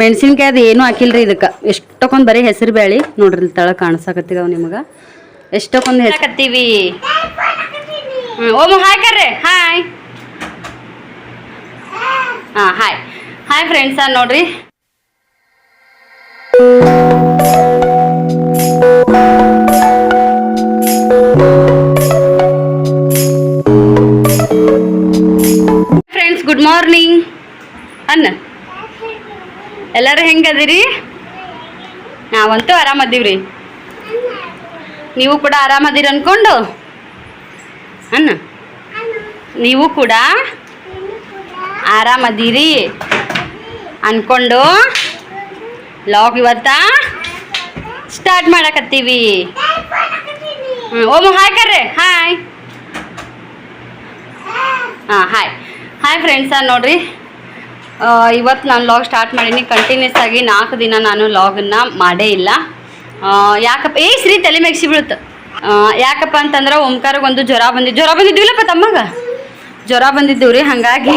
ಮೆಣಸಿನ್ಕಾಯಿ ಅದು ಏನೂ ಹಾಕಿಲ್ರಿ ಇದಕ್ಕೆ. ಎಷ್ಟಕ್ಕೊಂದು ಬರೀ ಹೆಸರು ಬೇಳೆ ನೋಡ್ರಿ ತಳ ಕಾಣಿಸಕತ್ತಿದಾವ ನಿಮಗೆ. ಎಷ್ಟಕ್ಕೊಂದು ಹೆಸಕತ್ತೀವಿ ಓಮ್ ಹಾಯ್ ಕರ್ರೆ. ಹಾಯ್. ಹಾಂ, ಹಾಯ್. ಹಾಯ್ ಫ್ರೆಂಡ್ಸ ನೋಡ್ರಿ. ಫ್ರೆಂಡ್ಸ್ ಗುಡ್ ಮಾರ್ನಿಂಗ್ ಅನ್ನ. ಎಲ್ಲರೂ ಹೆಂಗದಿರಿ? ನಾವಂತೂ ಆರಾಮದೀವ್ರಿ. ನೀವು ಕೂಡ ಆರಾಮದಿರಿ ಅನ್ಕೊಂಡು? ಅನ್ನ? ನೀವು ಕೂಡ ಆರಾಮದಿರಿ ಅನ್ಕೊಂಡು? ಲಾಗ್ ಇವತ್ತ ಸ್ಟಾರ್ಟ್ ಮಾಡಕತ್ತೀವಿ. ಓಮು ಹಾಯ್ ಕರ್ರೆ ಹಾಯ್ ಹಾಂ ಹಾಯ್ ಹಾಯ್ ಫ್ರೆಂಡ್ಸ ನೋಡ್ರಿ. ಇವತ್ತು ನಾನು ಲಾಗ್ ಸ್ಟಾರ್ಟ್ ಮಾಡೀನಿ. ಕಂಟಿನ್ಯೂಸ್ ಆಗಿ ನಾಲ್ಕು ದಿನ ನಾನು ಲಾಗನ್ನ ಮಾಡೇ ಇಲ್ಲ. ಯಾಕಪ್ಪ ಏ, ಶ್ರೀ ತಲೆ ಮೆಗ್ಸಿ ಬೀಳುತ್ತೆ. ಯಾಕಪ್ಪ ಅಂತಂದ್ರೆ ಒಂದು ಜ್ವರ ಬಂದಿದ್ದು ಜ್ವರ ಬಂದಿದ್ವಿಲ್ಲಪ್ಪ ತಮ್ಮಗ? ಜ್ವರ ಬಂದಿದ್ದೀವಿ ರೀ ಹಾಗಾಗಿ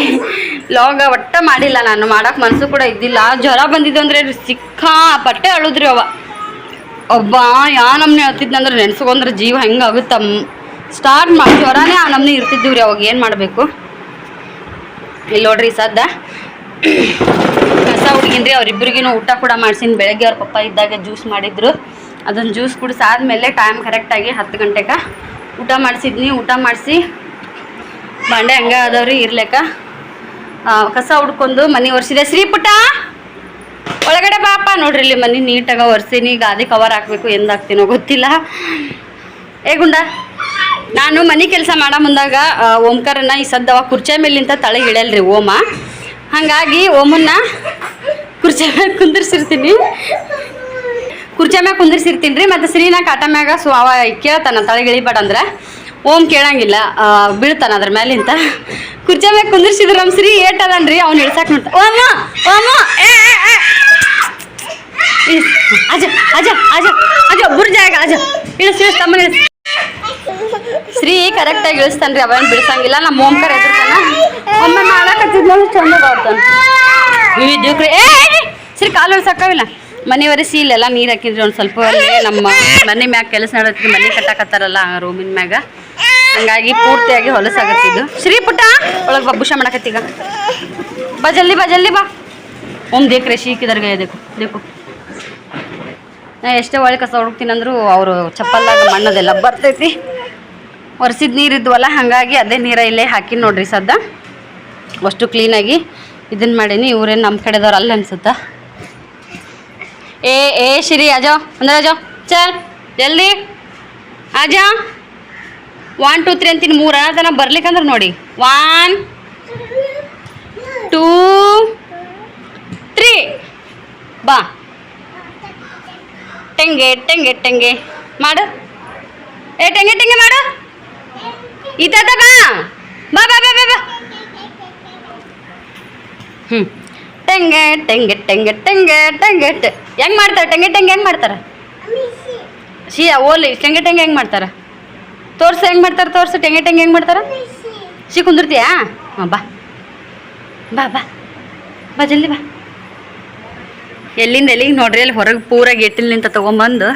ಲಾಗ ಒಟ್ಟ ಮಾಡಿಲ್ಲ ನಾನು. ಮಾಡಕ್ಕೆ ಮನಸ್ಸು ಕೂಡ ಇದ್ದಿಲ್ಲ. ಜ್ವರ ಬಂದಿದ್ದು ಅಂದರೆ ಸಿಕ್ಕಾಪಟ್ಟೆ ಅಳುದ್ರಿ ಅವ. ಒಬ್ಬ ಯಾ ನಮ್ನೆ ಹೇಳ್ತಿದ್ನಂದ್ರೆ ನೆನ್ಸ್ಕೊಂಡ್ರೆ ಜೀವ ಹೆಂಗಾಗುತ್ತಮ್ಮ ಸ್ಟಾರ್ಟ್ ಮಾಡಿ ಜ್ವರನೇ ಆ ನಮ್ನೆ ಇರ್ತಿದ್ದೀವಿ ರೀ ಅವಾಗ ಏನು ಮಾಡಬೇಕು? ಇಲ್ಲಿ ನೋಡ್ರಿ ಸದ್ದ. ಕಸ ಹುಡುಗಿನ್ರಿ ಅವ್ರಿಬ್ರಿಗೂ ಊಟ ಕೂಡ ಮಾಡ್ಸಿನಿ. ಬೆಳಗ್ಗೆ ಅವ್ರ ಪಪ್ಪ ಇದ್ದಾಗ ಜ್ಯೂಸ್ ಮಾಡಿದ್ರು. ಅದನ್ನು ಜ್ಯೂಸ್ ಕುಡಿಸಾದ್ಮೇಲೆ ಟೈಮ್ ಕರೆಕ್ಟಾಗಿ ಹತ್ತು ಗಂಟೆಗೆ ಊಟ ಮಾಡಿಸಿದ್ನಿ. ಊಟ ಮಾಡಿಸಿ ಬಾಂಡೆ ಹಂಗ ಅದಾವ್ರಿ ಇರ್ಲೇಕ. ಕಸ ಹುಡ್ಕೊಂಡು ಮನೆ ಒರೆಸಿದೆ. ಶ್ರೀ ಪುಟ್ಟ! ಒಳಗಡೆ ಬಾಪ! ನೋಡ್ರಿ ಇಲ್ಲಿ ಮನೆ ನೀಟಾಗ ಒರೆಸಿನಿ. ಗಾದಿ ಕವರ್ ಹಾಕ್ಬೇಕು ಎಂದಾಗ್ತಿನೋ ಗೊತ್ತಿಲ್ಲ. ಏ ಗುಂಡ! ನಾನು ಮನೆ ಕೆಲಸ ಮಾಡೋ ಮುಂದಾಗ ಓಂಕಾರನ್ನ ಓಂಕಾರನ ಈ ಸದ್ದವ ಕುರ್ಚೆ ಮೇಲಿಂತ ತಳೆ ಇಳಲ್ರಿ ಓಮ. ಹಾಗಾಗಿ ಓಮನ್ನ ಕುರ್ಚಿ ಮ್ಯಾಗ ಕುಂದಿರ್ಸಿರ್ತೀನಿ. ಕುರ್ಚಿ ಮ್ಯಾಗ ಕುಂದಿರ್ಸಿರ್ತೀನಿ ರೀ ಮತ್ತು ಸಿರಿನ ಕಾಟ ಮ್ಯಾಗ ಸೊ ಅವ ಕೇಳ್ತಾನ ತಳಗಿಳಿಬೇಡ ಅಂದ್ರೆ. ಓಮ್ ಕೇಳಂಗಿಲ್ಲ ಬೀಳ್ತಾನ ಅದ್ರ ಮೇಲಿಂತ ಕುರ್ಚಿ ಮ್ಯಾಗ ಕುಂದಿರ್ಸಿದ್ರ ನಮ್ಮ ಶ್ರೀ ಏಟ್ ಅದನ್ರಿ ಅವ್ನು ಇಳ್ಸಾಕ್ ನೋಡ್ತಾ ಓಮ ಓಮ. ಅಜ ಅಜ ಅಜ ಅಜ ಬುರ್ಜಾಗ ಅಜ ಇಳಿಸ್ ಇಳಿಸ್ ತಮ್ಮನ ಇಳಿಸ್. ಶ್ರೀ ಕರೆಕ್ಟಾಗಿ ಇಳಿಸ್ತಾನ್ರಿ ಅವೇನು ಬಿಡ್ಸಂಗಿಲ್ಲ ನಮ್ಮ ಓಂಕಾರ ಎದುರ್ತಾನ. ಒಮ್ಮೆ ಮಾಡಕತ್ತಿದ್ನ ಚಂದ ಬರ್ತಾನೆ ಸರಿ ಕಾಲು ಇಳ್ಸಕ್ಕಾವಿಲ್ಲ ಮನೆ ಒರೆಸಿ ಇಲ್ಲೆಲ್ಲ ನೀರು ಹಾಕಿದ್ರಿ ಒಂದು ಸ್ವಲ್ಪ ಅಲ್ಲಿ ನಮ್ಮ ಮನೆ ಮ್ಯಾಗ ಕೆಲಸ ನಡತ್ರಿ ಮನೆ ಕಟ್ಟಾಕತ್ತಾರಲ್ಲ ರೂಮಿನ ಮ್ಯಾಗ. ಹಂಗಾಗಿ ಪೂರ್ತಿಯಾಗಿ ಹೊಲಸಾಗತ್ತಿದ್ದು ಶ್ರೀ ಪುಟ್ಟ, ಒಳಗೆ ಬಬ್ಬುಷ ಬುಷ ಮಾಡಕತ್ತೀಗ ಬಾ ಜಲ್ದಿ ಬಾ ಜಲ್ದಿ ಬಾ. ಒಮ್ ದೇಕ್ರೆ ಶೀಕಿದರ್ಗ ದೇಕು ದೇಕು. ನಾ ಎಷ್ಟೇ ಒಳ್ಳೆ ಕಸ ಹುಡುಕ್ತೀನಿ ಅಂದ್ರು ಅವರು ಚಪ್ಪಲ್ಲಾಗ ಮಣ್ಣದೆಲ್ಲ ಬರ್ತೈತಿ. ಒರೆಸಿದ ನೀರು ಇದ್ವಲ್ಲ, ಹಾಗಾಗಿ ಅದೇ ನೀರ ಇಲ್ಲೇ ಹಾಕಿ ನೋಡ್ರಿ ಸದ್ದ. ಅಷ್ಟು ಕ್ಲೀನಾಗಿ ಇದನ್ನ ಮಾಡೀನಿ ಇವ್ರೇನು ನಮ್ಮ ಕಡೆದವ್ರು ಅಲ್ಲಿ ಅನ್ಸುತ್ತಾ? ಏ ಏ, ಶಿರಿ ಅಜೋ ಅಂದ್ರೆ ಅಜೋ ಚಲ್, ಜಲ್ದಿ. ಆಜಾ. ಒನ್ ಟೂ ತ್ರೀ ಅಂತೀನಿ, ಮೂರು ಅನ್ನ ಬರ್ಲಿಕ್ಕಂದ್ರೆ ನೋಡಿ. ಒನ್ ಟೂ ತ್ರೀ ಬಾ. ಟೆಂಗೆ ಟೆಂಗೆ ಟೆಂಗೆ. ಮಾಡು. ಏ, ಟೆಂಗೆ ಟೆಂಗೆ ಮಾಡು. ಈ ತಾತ ಬಾ. ಬಾ ಬಾ ಬಾ ಬಾ ಬಾ. ಹ್ಞೂ ಟೆಂಗೆ ಟೆಂಗೆ ಟೆಂಗೆ ಟೆಂಗೆ ಟೆಂಗೆ, ಟೆ ಹೆಂಗೆ ಮಾಡ್ತಾರೆ? ಟೆಂಗೆ ಟೆಂಗೆ ಹೆಂಗೆ ಮಾಡ್ತಾರೆ? ಶಿಯ ಓಲಿ, ಟೆಂಗೆ ಟೆಂಗೆ ಹೆಂಗೆ ಮಾಡ್ತಾರೆ? ತೋರ್ಸು, ಹೆಂಗೆ ಮಾಡ್ತಾರೆ? ತೋರ್ಸು, ಟೆಂಗೆ ಟೆಂಗೆ ಹೆಂಗೆ ಮಾಡ್ತಾರೆ? ಶಿ ಕುಂದಿರ್ತೀಯಾ? ಹಾಂ, ಬಾ. ಬಾ ಬಾ. ಬಾ, ಜಲ್ದಿ ಬಾ. ಎಲ್ಲಿಂದ ಎಲ್ಲಿಗೆ ನೋಡ್ರಿ? ಅಲ್ಲಿ ಹೊರಗೆ ಪೂರ ಗೇಟಿಲಿಂತ ತೊಗೊಂಬಂದು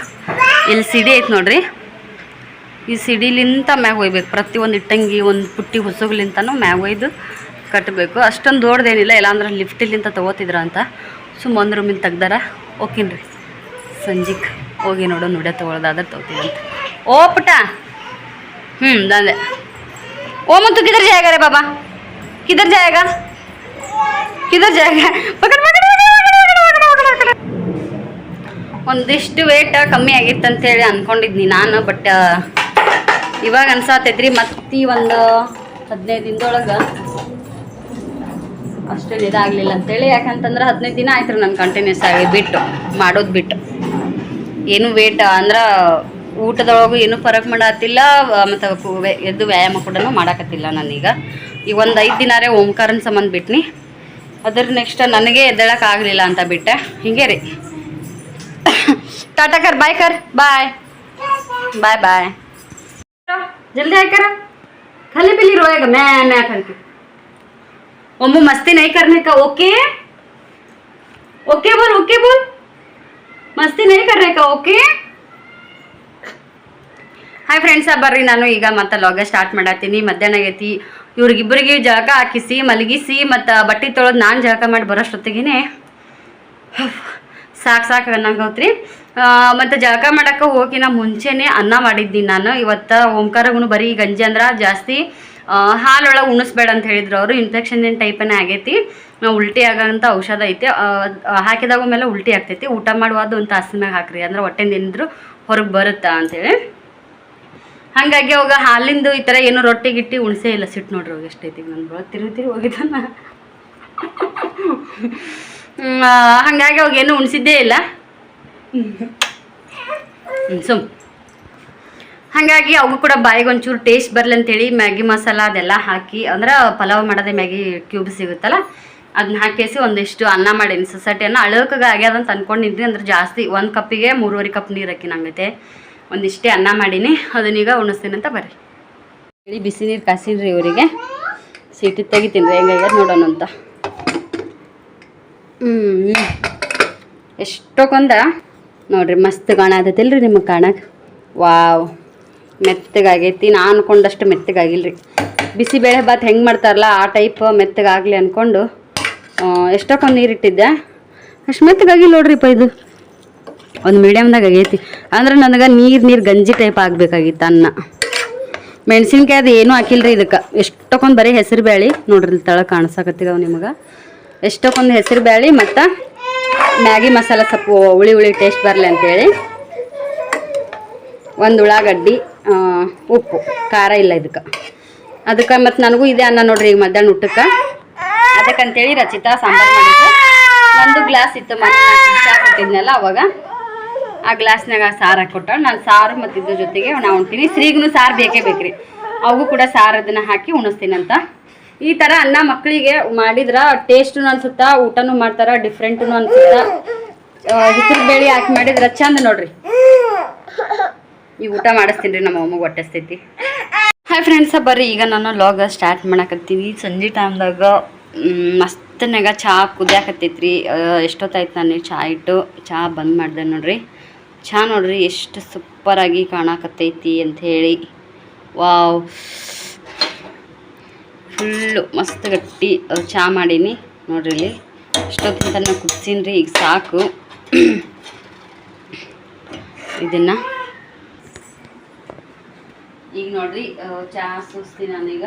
ಇಲ್ಲಿ ಸಿಡಿ ಐತೆ ನೋಡ್ರಿ. ಈ ಸಿಡಿಲಿಂತ ಮ್ಯಾಗ ಒಯ್ಬೇಕು. ಒಂದು ಇಟ್ಟಂಗಿ, ಒಂದು ಪುಟ್ಟಿ ಹೊಸಗ್ಲಿಂತನೂ ಮ್ಯಾಗ ಒಯ್ದು ಕಟ್ಟಬೇಕು. ಅಷ್ಟೊಂದು ದೊಡ್ಡದೇನಿಲ್ಲ. ಇಲ್ಲಾಂದ್ರೆ ಲಿಫ್ಟಿಲಿಂತ ತೊಗೋತಿದ್ರ ಅಂತ. ಸುಮ್ಮ ಒಂದು ರೂಮಿಂದ ತೆಗ್ದಾರ. ಓಕೆನ್ರಿ ಸಂಜಿಕ್ ಹೋಗಿ ನೋಡು, ನುಡಿಯ ತೊಗೊಳ್ದಾದ್ರೆ ತೊಗೋತೀವಂತ ಓ ಪುಟ ಹ್ಞೂ ದಂದೆ ಓ ಮತ್ತು ಕಿದರ್ ಜಾಗ ರೇ ಬಾಬಾ. ಕಿದರ್ ಜಾಗ ಕಿದರ್ ಜಾಗ ಒಂದಿಷ್ಟು ವೇಟ್ ಕಮ್ಮಿ ಆಗಿತ್ತು ಅಂತೇಳಿ ಅನ್ಕೊಂಡಿದ್ನಿ ನಾನು ಬಟ್ ಇವಾಗ ಅನ್ಸಾತೈತ್ರಿ. ಮತ್ತೆ ಒಂದು ಹದಿನೈದು ದಿನದೊಳಗೆ ಅಷ್ಟೇನು ಇದಾಗಲಿಲ್ಲ ಅಂತೇಳಿ. ಯಾಕಂತಂದ್ರೆ ಹದಿನೈದು ದಿನ ಆಯ್ತು ರೀ ನಾನು ಕಂಟಿನ್ಯೂಸ್ ಆಗಿ ಬಿಟ್ಟು, ಮಾಡೋದು ಬಿಟ್ಟು. ಏನು ವೇಟ್ ಅಂದ್ರೆ ಊಟದೊಳಗೂ ಏನು ಫರಕ್ ಮಾಡತ್ತಿಲ್ಲ ಮತ್ತು ಎದ್ದು ವ್ಯಾಯಾಮ ಕೂಡ ಮಾಡಾಕತ್ತಿಲ್ಲ ನಾನೀಗ. ಈಗ ಒಂದು ಐದು ದಿನಾರೇ ಓಂಕಾರನ ಸಂಬಂಧ ಬಿಟ್ನಿ. ಅದ್ರ ನೆಕ್ಸ್ಟ್ ನನಗೆ ಎದ್ದೇಳಕ್ಕೆ ಆಗಲಿಲ್ಲ ಅಂತ ಬಿಟ್ಟೆ. ಹಿಂಗೆ ರೀ. ಟಾಟಾ ಕರ್, ಬಾಯ್ ಕರ್, ಬಾಯ್. ಬಾಯ್ ಬಾಯ್. ಜಲ್ದಿ ಆಯ್ಕರ ಖಲಿ ಬಿಲ್ಲಿ ರೋಯಾಗ ಮ್ಯಾ ಮ್ಯಾ करके मम्मू मस्ती नहीं करने का ओके ओके बोल ओके बोल ಮಸ್ತಿ ನೈ ಕರ್ರೇಕ ಓಕೆ ಹಾಯ್ ಫ್ರೆಂಡ್ಸ ಬರ್ರಿ ನಾನು ಈಗ ಮತ್ತೆ ಲಾಗ ಸ್ಟಾರ್ಟ್ ಮಾಡತ್ತೀನಿ ಮಧ್ಯಾಹ್ನ ಆಗೈತಿ ಇವ್ರಿಗಿಬ್ಬರಿಗೆ ಜಳಕ ಹಾಕಿಸಿ ಮಲಗಿಸಿ ಮತ್ತು ಬಟ್ಟೆ ತೊಳೆದು ನಾನು ಜಳಕ ಮಾಡಿ ಬರೋಷ್ಟೊತ್ತಿಗೆ ಸಾಕು ಸಾಕು ಅನ್ನಂಗೌತ್ರಿ ಮತ್ತು ಜಳಕ ಮಾಡಕ್ಕೆ ಹೋಗಿನ ಮುಂಚೆನೇ ಅನ್ನ ಮಾಡಿದ್ದೀನಿ ನಾನು ಇವತ್ತು ಓಂಕಾರಗೂ ಬರೀ ಗಂಜಿ ಅಂದ್ರೆ ಜಾಸ್ತಿ ಹಾಲೊಳಗೆ ಉಣಿಸ್ಬೇಡ ಅಂತ ಹೇಳಿದ್ರು ಅವರು. ಇನ್ಫೆಕ್ಷನ್ ಏನು ಟೈಪನೇ ಆಗೈತಿ. ಉಲ್ಟಿ ಆಗಂತ ಔಷಧ ಐತಿ. ಹಾಕಿದಾಗ ಮೇಲೆ ಉಲ್ಟಿ ಆಗ್ತೈತಿ. ಊಟ ಮಾಡುವುದು ಒಂದು ಮ್ಯಾಗ ಹಾಕ್ರಿ. ಅಂದ್ರೆ ಹೊಟ್ಟೆ ಏನಿದ್ರು ಹೊರಗೆ ಬರುತ್ತಾ ಅಂತೇಳಿ. ಹಾಗಾಗಿ ಅವಾಗ ಹಾಲಿಂದು ಈ ಥರ ಏನು ರೊಟ್ಟಿ ಗಿಟ್ಟಿ ಉಣಿಸೇ ಇಲ್ಲ. ಸಿಟ್ಟು ನೋಡ್ರಿ ಅವಾಗ ಎಷ್ಟೈತಿ. ನನ್ನ ಬರೋ ತಿರುಗಿ ಹೋಗಿದ್ದಾನ. ಹಾಗಾಗಿ ಅವಾಗ ಏನು ಉಣಿಸಿದ್ದೇ ಇಲ್ಲ. ಸುಮ್. ಹಾಗಾಗಿ ಅವು ಕೂಡ ಬಾಯಿಗೆ ಒಂಚೂರು ಟೇಸ್ಟ್ ಬರಲಿ ಅಂತೇಳಿ ಮ್ಯಾಗಿ ಮಸಾಲ ಅದೆಲ್ಲ ಹಾಕಿ ಅಂದ್ರೆ ಪಲಾವ್ ಮಾಡೋದೇ ಮ್ಯಾಗಿ ಕ್ಯೂಬ್ ಸಿಗುತ್ತಲ್ಲ? ಅದನ್ನ ಹಾಕಿಸಿ ಒಂದಿಷ್ಟು ಅನ್ನ ಮಾಡೀನಿ. ಸೊಸೈಟಿಯನ್ನು ಅಳಕಗೆ ಆಗ್ಯದ ಅಂತ ಅನ್ಕೊಂಡಿದ್ವಿ ಅಂದ್ರೆ ಜಾಸ್ತಿ ಒಂದು ಕಪ್ಪಿಗೆ ಮೂರುವರೆ ಕಪ್ ನೀರು ಹಾಕಿ ನಂಗೈತೆ ಒಂದಿಷ್ಟೇ ಅನ್ನ ಮಾಡೀನಿ. ಅದನ್ನೀಗ ಉಣಿಸ್ತೀನಿ ಅಂತ ಬರ್ರಿ. ಹೇಳಿ ಬಿಸಿ ನೀರು ಕಾಸಿನ್ರಿ ಇವರಿಗೆ. ಸೀಟಿ ತೆಗಿತೀನಿ ರೀ ಹೆಂಗಾಗ್ಯದ ನೋಡೋಣ ಅಂತ. ಹ್ಞೂ ಎಷ್ಟೊಕ್ಕೊಂದ ನೋಡ್ರಿ ಮಸ್ತ್ ಕಾಣತೈತಿಲ್ರಿ ನಿಮಗೆ ಕಾಣಕ್ಕೆ ವಾವ್. ಮೆತ್ತಗಾಗೈತಿ ನಾ ಅಂದ್ಕೊಂಡಷ್ಟು ಮೆತ್ತಗಾಗಿಲ್ರಿ. ಬಿಸಿಬೇಳೆ ಭಾತ್ ಹೆಂಗೆ ಮಾಡ್ತಾರಲ್ಲ, ಆ ಟೈಪ್ ಮೆತ್ತಗಾಗಲಿ ಅಂದ್ಕೊಂಡು ಎಷ್ಟಕ್ಕೊಂದು ನೀರು ಇಟ್ಟಿದ್ದೆ. ಅಷ್ಟು ಮೆತ್ತಗಾಗಿಲ್ಲ ನೋಡ್ರಿಪ್ಪ ಇದು. ಒಂದು ಮೀಡಿಯಮ್ದಾಗ ಆಗೈತಿ. ಅಂದ್ರೆ ನನಗೆ ನೀರು ನೀರು ಗಂಜಿ ಟೈಪ್ ಆಗಬೇಕಾಗಿತ್ತು ಅನ್ನ. ಮೆಣಸಿನ್ಕಾಯಿ ಅದು ಏನೂ ಹಾಕಿಲ್ರಿ ಇದಕ್ಕೆ. ಎಷ್ಟಕ್ಕೊಂದು ಬರೀ ಹೆಸರು ಬ್ಯಾಳಿ. ನೋಡ್ರಿ ತಳ ಕಾಣಿಸಕತ್ತಿದವು ನಿಮಗೆ. ಎಷ್ಟಕ್ಕೊಂದು ಹೆಸರು ಬ್ಯಾಳಿ ಮತ್ತು ಮ್ಯಾಗಿ ಮಸಾಲ ಸ್ವಲ್ಪ ಹುಳಿ ಹುಳಿ ಟೇಸ್ಟ್ ಬರಲಿ ಅಂತೇಳಿ. ಒಂದು ಉಳ್ಳಾಗಡ್ಡಿ ಉಪ್ಪು, ಖಾರ ಇಲ್ಲ ಇದಕ್ಕೆ. ಅದಕ್ಕೆ ಮತ್ತು ನನಗೂ ಇದೆ ಅನ್ನ ನೋಡ್ರಿ ಈಗ ಮಧ್ಯಾಹ್ನ ಊಟಕ್ಕೆ. ಅದಕ್ಕಂತೇಳಿ ರಚಿತಾ ಸಾಂಬಾರು ಮಾಡಿದ್ರು ಒಂದು ಗ್ಲಾಸ್ ಇತ್ತು ಮತ್ತೆ ನಾನು ಚಹಾ ಕೊಟ್ಟಿದ್ನಲ್ಲ ಅವಾಗ. ಆ ಗ್ಲಾಸ್ನಾಗ ಸಾರು ಹಾಕ್ಕೊಟ್ಟ ನಾನು ಸಾರು ಮತ್ತು ಇದ್ರ ಜೊತೆಗೆ ನಾವು ಉಣ್ತೀನಿ. ಸ್ತ್ರೀಗೂ ಸಾರು ಬೇಕೇ ಬೇಕ್ರಿ. ಅವಗೂ ಕೂಡ ಸಾರು ಅದನ್ನು ಹಾಕಿ ಉಣಿಸ್ತೀನಂತ. ಈ ಥರ ಅನ್ನ ಮಕ್ಕಳಿಗೆ ಮಾಡಿದ್ರೆ ಟೇಸ್ಟು ಅನ್ಸುತ್ತಾ, ಊಟನೂ ಮಾಡ್ತಾರೆ ಡಿಫ್ರೆಂಟೂ ಅನ್ಸುತ್ತಾ. ಹೆಸರು ಬೇಳೆ ಹಾಕಿ ಮಾಡಿದ್ರೆ ಚಂದ ನೋಡ್ರಿ. ಈಗ ಊಟ ಮಾಡಿಸ್ತೀನಿ ರೀ, ನಮ್ಮ ಅಮ್ಮಗೆ ಹೊಟ್ಟೆಸ್ತೈತಿ. ಹಾಯ್ ಫ್ರೆಂಡ್ಸ ಬರ್ರಿ, ಈಗ ನಾನು ಲಾಗ ಸ್ಟಾರ್ಟ್ ಮಾಡಕತ್ತೀನಿ. ಸಂಜೆ ಟೈಮ್ದಾಗ ಮಸ್ತನಾಗ ಚಹಾ ಕುದಿಯಾಕತ್ತೈತ್ರಿ. ಎಷ್ಟೊತ್ತಾಯ್ತು ನಾನು ಚಹಾ ಇಟ್ಟು ಚಹಾ ಬಂದ್ ಮಾಡಿದೆ ನೋಡ್ರಿ. ಚಹಾ ನೋಡ್ರಿ, ಎಷ್ಟು ಸೂಪರಾಗಿ ಕಾಣಕತ್ತೈತಿ ಅಂಥೇಳಿ ವಾವ್ ಫುಲ್ಲು ಮಸ್ತ್ ಗಟ್ಟಿ ಚಹಾ ಮಾಡೀನಿ ನೋಡ್ರಿ ಇಲ್ಲಿ. ಎಷ್ಟೊತ್ತಿನ ತನಕ ಕುದಿಸೀನಿ ರೀ ಈಗ ಸಾಕು. ಇದನ್ನು ಈಗ ನೋಡ್ರಿ ಚಹಾ ಸೂಸ್ತೀನಿ ನಾನೀಗ.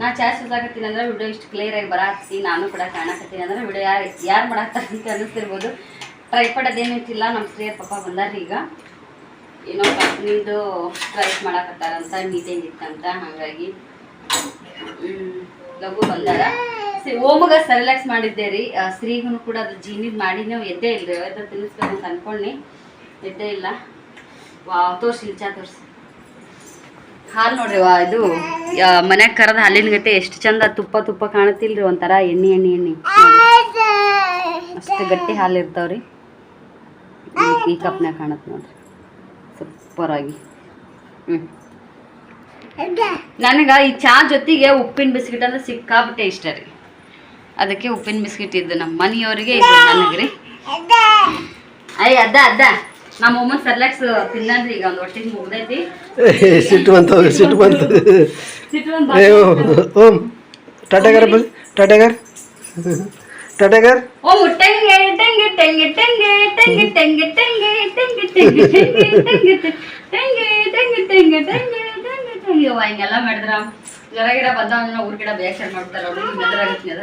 ನಾ ಚಹಾ ಸೂಸಾಕತ್ತೀನಿ ಅಂದ್ರೆ ವಿಡಿಯೋ ಇಷ್ಟು ಕ್ಲಿಯರ್ ಆಗಿ ಬರಾಕತ್ತಿ ನಾನು ಕೂಡ ಕಾಣಕತ್ತೀನಿ ಅಂದ್ರೆ ವಿಡಿಯೋ ಯಾರು ಯಾರು ಅಂತ ಅನ್ನಿಸ್ತಿರ್ಬೋದು ಟ್ರೈಪಡ್ ಅದೇನಿಟ್ಟಿಲ್ಲ ನಮ್ಮ ಸ್ತ್ರೀಯರ್ ಪಾಪ ಬಂದಾರ ಈಗ. ಏನೋ ಕಂಪ್ನಿದು ಟ್ರೈಪ್ ಮಾಡಾಕತ್ತಾರಂತ ಮೀಟಿಂಗ್ ಇತ್ತಂತ, ಹಾಗಾಗಿ. ಲಘು ಬಂದಾರ. ಓಮಗ ಸೆಲೆಕ್ಸ್ ಮಾಡಿದ್ದೆ ರೀ. ಸ್ತ್ರೀಗೂ ಕೂಡ ಅದು ಜೀನಿದ್ ಮಾಡಿ ನಾವು ಎದ್ದೇ ಇಲ್ರಿ ಅವತ್ತು ತಿನ್ನಿಸ್ಬೇಕು ಅಂತ ಅನ್ಕೊಂಡಿ ಎದ್ದೇ ಇಲ್ಲ. ವಾವ್, ತೋರ್ಸಿ ಚಾ ತೋರಿಸಿ. ಹಾಲು ನೋಡ್ರಿ, ವಾ, ಇದು ಮನ್ಯಾಗ ಕರದ ಹಾಲಿನ ಗಟ್ಟೆ ಎಷ್ಟು ಚಂದ ತುಪ್ಪ ತುಪ್ಪ ಕಾಣತಿಲ್ರಿ ಒಂಥರ ಎಣ್ಣೆ ಎಣ್ಣೆ ಎಣ್ಣೆ. ಅಷ್ಟು ಗಟ್ಟಿ ಹಾಲು ಇರ್ತಾವ್ರಿ. ಈ- ಕಪ್ನ್ಯಾಗ ಕಾಣತ್ ನೋಡ್ರಿ. ಸೂಪರ್ ಆಗಿ ಹ್ಮ್. ನನಗೆ ಈ ಚಾ ಜೊತೆಗೆ ಉಪ್ಪಿನ ಬಿಸ್ಕಿಟ್ ಅಂದ್ರೆ ಸಿಕ್ಕಾಬಿಟ್ಟೆ ಇಷ್ಟ ರೀ. ಅದಕ್ಕೆ ಉಪ್ಪಿನ ಬಿಸ್ಕಿಟ್ ಇದ್ದು ನಮ್ಮ ಮನೆಯವರಿಗೆ, ಇದು ನನಗೆ ರೀ ಅಯ್ಯ ಅದ ಅದ. ನಮ್ಮ ಅಮ್ಮ ಸರ್ಲಾಕ್ಸ್ ತಿನ್ನನ್ರಿ ಈಗ ಒಂದು ಹೊಟ್ಟಿಗೆ ಮುಗ್ದೈತಿ ಸಿಟ್ಟು ಬಂತು ಸಿಟ್ಟು ಬಂತು ಓ- ಟಾಟಾಗರ್ ಬಸ್ ಟಾಟಾಗರ್ ಟಾಟಾಗರ್ ಓ ಟೆಂಗೆ ಟೆಂಗೆ ಟೆಂಗೆ ಟೆಂಗೆ ಟೆಂಗೆ ಟೆಂಗೆ ಟೆಂಗೆ ಟೆಂಗೆ ಟೆಂಗೆ ಟೆಂಗೆ ಟೆಂಗೆ ಟೆಂಗೆ ಟೆಂಗೆ ಟೆಂಗೆ ಟೆಂಗೆ ಟೆಂಗೆ ಟೆಂಗೆ ಯವ್ವ ಹಿಂಗೆಲ್ಲ ಮಾಡಿದ್ರ ಜ್ವರ ಗಿಡ ಬಂದವನ್ನ ಊರ್ ಗಿಡ ಬೇಕರ್ ಮಾಡ್ತಾರ ಅವ್ರು ನೆದರಾಗತ್ತೆ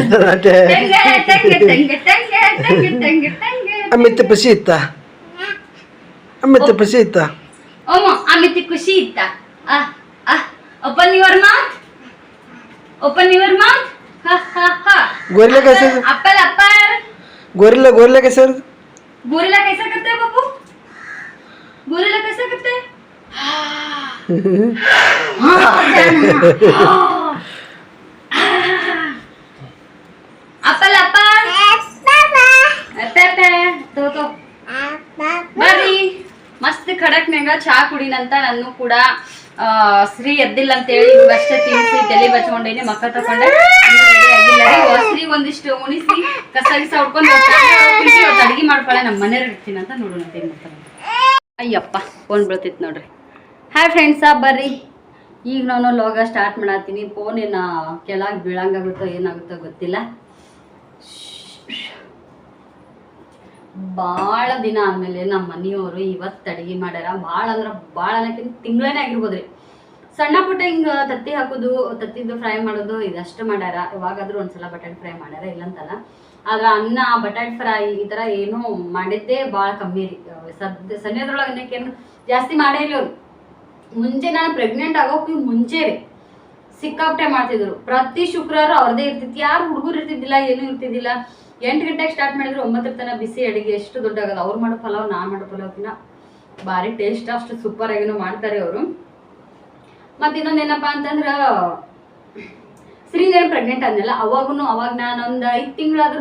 ನೆದರಾಗತ್ತೆ ಅಷ್ಟೇ ಟೆಂಗೆ ಟೆಂಗೆ ಟೆಂಗೆ ಟೆಂಗೆ ಟೆಂಗೆ ಟೆಂಗೆ ಟೆಂಗೆ ಅಮಿತ್ ಪಸಿ ಇತ್ತ Amete pesita. Omo, amete cosita. Ah, ah. Open your mouth. Open your mouth. Ha ha ha. Gorilla कैसे अप्पल अप्पल गोरिल्ला गोरिल्ला कैसे गोरिल्ला कैसा करता है बाबू गोरिल्ला कैसा करता है हाँ, हाँ, हाँ, हाँ, हाँ, हाँ, हाँ, ಚಹಾ ಕುಡಿನಂತ ನಾನು ಕೂಡ ಸ್ತ್ರೀ ಎದ್ದಿಲ್ಲ ಅಂತೇಳಿ ಅಷ್ಟೇ ತಿನ್ಸಿ ತಲೆ ಬಚ್ಕೊಂಡೇನಿ ಮಕ್ಕ ತಕೊಂಡೆ. ಸ್ತ್ರೀ ಒಂದಿಷ್ಟು ಉಣಿಸಿ, ಕಸ ಗಿಸ ಹೊಡ್ಕೊಂಡು ಅಡಿಗೆ ಮಾಡ್ಕೊಳ್ಳೆ ನಮ್ಮ ಮನೆಯವ್ರು ಇರ್ತೀನಿ ಅಂತ ನೋಡೋಣ ಅಂತ ಏನ್ ಮಾಡ್ತಾರೆ ಅಯ್ಯಪ್ಪ ಫೋನ್ ಬೀಳ್ತಿತ್ತು ನೋಡ್ರಿ. ಹಾಯ್ ಫ್ರೆಂಡ್ಸ ಬರ್ರಿ. ಈಗ ನಾನು ಲೋಗ ಸ್ಟಾರ್ಟ್ ಮಾಡತ್ತೀನಿ. ಫೋನ್ ಏನು ಕೆಳಗೆ ಬೀಳಂಗಾಗುತ್ತೋ, ಏನಾಗುತ್ತೋ ಗೊತ್ತಿಲ್ಲ. ಭಾಳ ದಿನ ಆದಮೇಲೆ ನಮ್ಮ ಮನೆಯವರು ಇವತ್ತು ಅಡುಗೆ ಮಾಡ್ಯಾರ. ಭಾಳ ಅಂದ್ರೆ ಭಾಳ ಅನ್ನೋಕ್ಕಿಂತ ತಿಂಗಳೇ ಆಗಿರ್ಬೋದ್ರಿ. ಸಣ್ಣ ಪುಟ್ಟ ಹಿಂಗೆ ತತ್ತಿ ಹಾಕೋದು ತತ್ತಿದ್ದು ಫ್ರೈ ಮಾಡೋದು ಇದಷ್ಟು ಮಾಡ್ಯಾರ. ಯಾವಾಗಾದ್ರೂ ಒಂದ್ಸಲ ಬಟಾಟೆ ಫ್ರೈ ಮಾಡ್ಯಾರ ಇಲ್ಲಂತಲ್ಲ. ಆದ್ರೆ ಅನ್ನ ಬಟಾಟೆ ಫ್ರೈ ಈ ಥರ ಏನೂ ಮಾಡಿದ್ದೇ ಭಾಳ ಕಮ್ಮಿ ರೀ. ಸದ್ಯ ಸನ್ಯದ್ರೊಳಗೆ ಅನ್ನಕ್ಕೇನು ಜಾಸ್ತಿ ಮಾಡೇ ಇಲ್ಲ ಮುಂಚೆ ನಾನು ಪ್ರೆಗ್ನೆಂಟ್ ಆಗೋಕ್ಕೂ ಮುಂಚೆ ರೀ. ಸಿಕ್ಕಾಪಟ್ಟೆ ಮಾಡ್ತಿದ್ರು. ಪ್ರತಿ ಶುಕ್ರವಾರ ಅವ್ರದೇ ಇರ್ತಿತ್ತು. ಯಾರು ಹುಡುಗರು ಇರ್ತಿದ್ದಿಲ್ಲ, ಏನೂ ಇರ್ತಿದ್ದಿಲ್ಲ. ಎಂಟು ಗಂಟೆಗೆ ಸ್ಟಾರ್ಟ್ ಮಾಡಿದ್ರು ಒಂಬತ್ತರ ತನಕ ಬಿಸಿ ಅಡುಗೆ. ಎಷ್ಟು ದೊಡ್ಡಾಗಲ್ಲ. ಅವ್ರು ಮಾಡೋ ಪಲಾವ್, ನಾನು ಮಾಡೋ ಪಲಾವ್ಕಿನ ಭಾರಿ ಟೇಸ್ಟ್ ಅಷ್ಟು ಸೂಪರ್ ಆಗಿನೂ ಮಾಡ್ತಾರೆ ಅವರು. ಮತ್ತೆ ಇನ್ನೊಂದೇನಪ್ಪ ಅಂತಂದ್ರ ಶ್ರೀದೇವಿ ಪ್ರೆಗ್ನೆಂಟ್ ಆದ್ನಲ್ಲ ಅವಾಗೂ ಅವಾಗ ನಾನು ಒಂದು ಐದು ತಿಂಗಳಾದ್ರೂ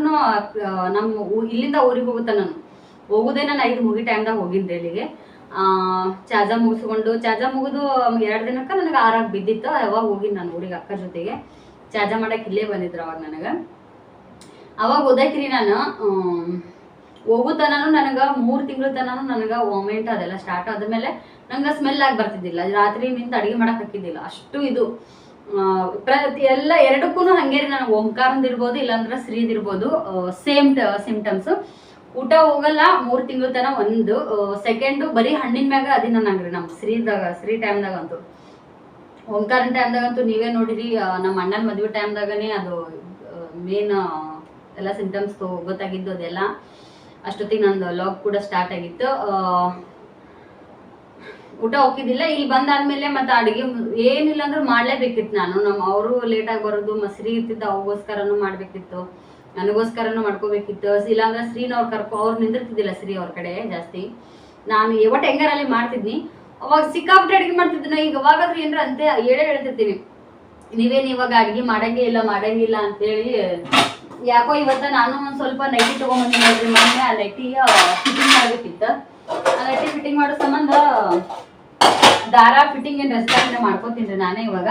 ನಮ್ಮ ಇಲ್ಲಿಂದ ಊರಿಗೆ ಹೋಗುತ್ತ ನಾನು. ಹೋಗೋದೇ ನಾನು ಐದು ಮುಗಿ ಟೈಮ್ದಾಗ ಹೋಗಿದ್ದೆ ಇಲ್ಲಿಗೆ ಚಾಜಾ ಮುಗಿಸ್ಕೊಂಡು ಚಾಜಾ ಮುಗಿದು ಎರಡು ದಿನಕ್ಕೆ ನನಗೆ ಆರಾಗ ಬಿದ್ದಿತ್ತು. ಅವಾಗ ಹೋಗಿದ್ದು ನಾನು ಊರಿಗೆ ಅಕ್ಕ ಜೊತೆಗೆ. ಚಾಜಾ ಮಾಡಕ್ಕೆ ಇಲ್ಲೇ ಬಂದಿದ್ರು ಅವಾಗ ನನಗೆ. ಅವಾಗ ಓದಕ್ರಿ ನಾನು ಹೋಗೋ ನನಗೆ ಮೂರು ತಿಂಗಳ ತನನು ನನಗೆ ವಾಮೆಂಟ್ ಅದೆಲ್ಲ ಸ್ಟಾರ್ಟ್ ಆದಮೇಲೆ ನಂಗೆ ಸ್ಮೆಲ್ ಆಗಿ ಬರ್ತಿದ್ದಿಲ್ಲ. ರಾತ್ರಿ ನಿಂತು ಅಡುಗೆ ಮಾಡಕ್ ಹಾಕಿದ್ದಿಲ್ಲ ಅಷ್ಟು ಇದು ಪ್ರತಿ ಎಲ್ಲ ಎರಡಕ್ಕೂ ಹಂಗೆ ರೀ ನನಗೆ ಓಂಕಾರಂದ್ ಇರ್ಬೋದು, ಇಲ್ಲಾಂದ್ರೆ ಸ್ತ್ರೀದಿರ್ಬೋದು ಸೇಮ್ ಸಿಂಪ್ಟಮ್ಸ್ ಊಟ ಹೋಗಲ್ಲ, ಮೂರು ತಿಂಗಳ ತನ ಒಂದು ಸೆಕೆಂಡು ಬರೀ ಹಣ್ಣಿನ ಮ್ಯಾಗ ಅದಿನ ನಂಗ್ರಿ ನಮ್ಮ ಸ್ತ್ರೀದಾಗ ಶ್ರೀ ಟೈಮ್ದಾಗ ಓಂಕಾರನ ಓಂಕಾರ ಟೈಮ್ದಾಗಂತೂ ನೀವೇ ನೋಡಿರಿ ನಮ್ಮ ಅಣ್ಣನ ಮದುವೆ ಟೈಮ್ದಾಗನೇ ಅದು ಮೇನ್ ಎಲ್ಲ ಸಿಂಟಮ್ಸ್ ಗೊತ್ತಾಗಿದ್ದು ಅದೆಲ್ಲ. ಅಷ್ಟೊತ್ತಿಗೆ ನಂದು ಲಾಗ್ ಕೂಡ ಸ್ಟಾರ್ಟ್ ಆಗಿತ್ತು. ಊಟ ಹೋಗಿದ್ದಿಲ್ಲ ಇಲ್ಲಿ ಬಂದಾದ್ಮೇಲೆ ಮತ್ತೆ ಅಡುಗೆ ಏನಿಲ್ಲ ಅಂದ್ರೆ ಮಾಡ್ಲೇಬೇಕಿತ್ತು ನಾನು. ನಮ್ಮ ಅವರು ಲೇಟಾಗಿ ಬರೋದು, ಮಸ್ರಿ ಇರ್ತಿತ್ತು ಅವ್ರಿಗೋಸ್ಕರನೂ ಮಾಡ್ಬೇಕಿತ್ತು. ನನಗೋಸ್ಕರನೂ ಮಾಡ್ಕೋಬೇಕಿತ್ತು. ಇಲ್ಲಾಂದ್ರೆ ಶ್ರೀನವ್ರು ಕರ್ಕೊ, ಅವ್ರು ನಿಂದಿರ್ತಿದ್ದಿಲ್ಲ ಶ್ರೀ ಅವ್ರ ಕಡೆ ಜಾಸ್ತಿ. ನಾನು ಒಟ್ಟು ಹೆಂಗಾರಲ್ಲಿ ಮಾಡ್ತಿದ್ನಿ. ಅವಾಗ ಸಿಕ್ಕಾಪಟ್ಟೆ ಅಡುಗೆ ಮಾಡ್ತಿದ್ನ ಈಗ ಅವಾಗಾದ್ರೂ ಏನ್ರ ಅಂತೆ ಹೇಳೇ ಹೇಳ್ತಿರ್ತೀನಿ. ನೀವೇನು ಇವಾಗ ಅಡುಗೆ ಮಾಡಂಗೇ ಇಲ್ಲ, ಮಾಡಂಗಿಲ್ಲ ಅಂತೇಳಿ ಯಾಕೋ ಇವತ್ತ ನಾನು ಒಂದ್ ಸ್ವಲ್ಪ ನೈಟಿ ತಗೊಂಡ್ ನೋಡ್ರಿ, ಮೊನ್ನೆ ಆ ನೈಟಿ ಫಿಟ್ಟಿಂಗ್ ಮಾಡ್ಬೇಕಿತ್ತು. ಆ ನೈಟಿ ಫಿಟ್ಟಿಂಗ್ ಮಾಡೋ ಸಂಬಂಧ ದಾರ ಫಿಟ್ಟಿಂಗ್ ಏನ್ ರೆಸ್ಟಾರೆಂಟ್ ಮಾಡ್ಕೋತೀನಿ ನಾನೇ ಇವಾಗ.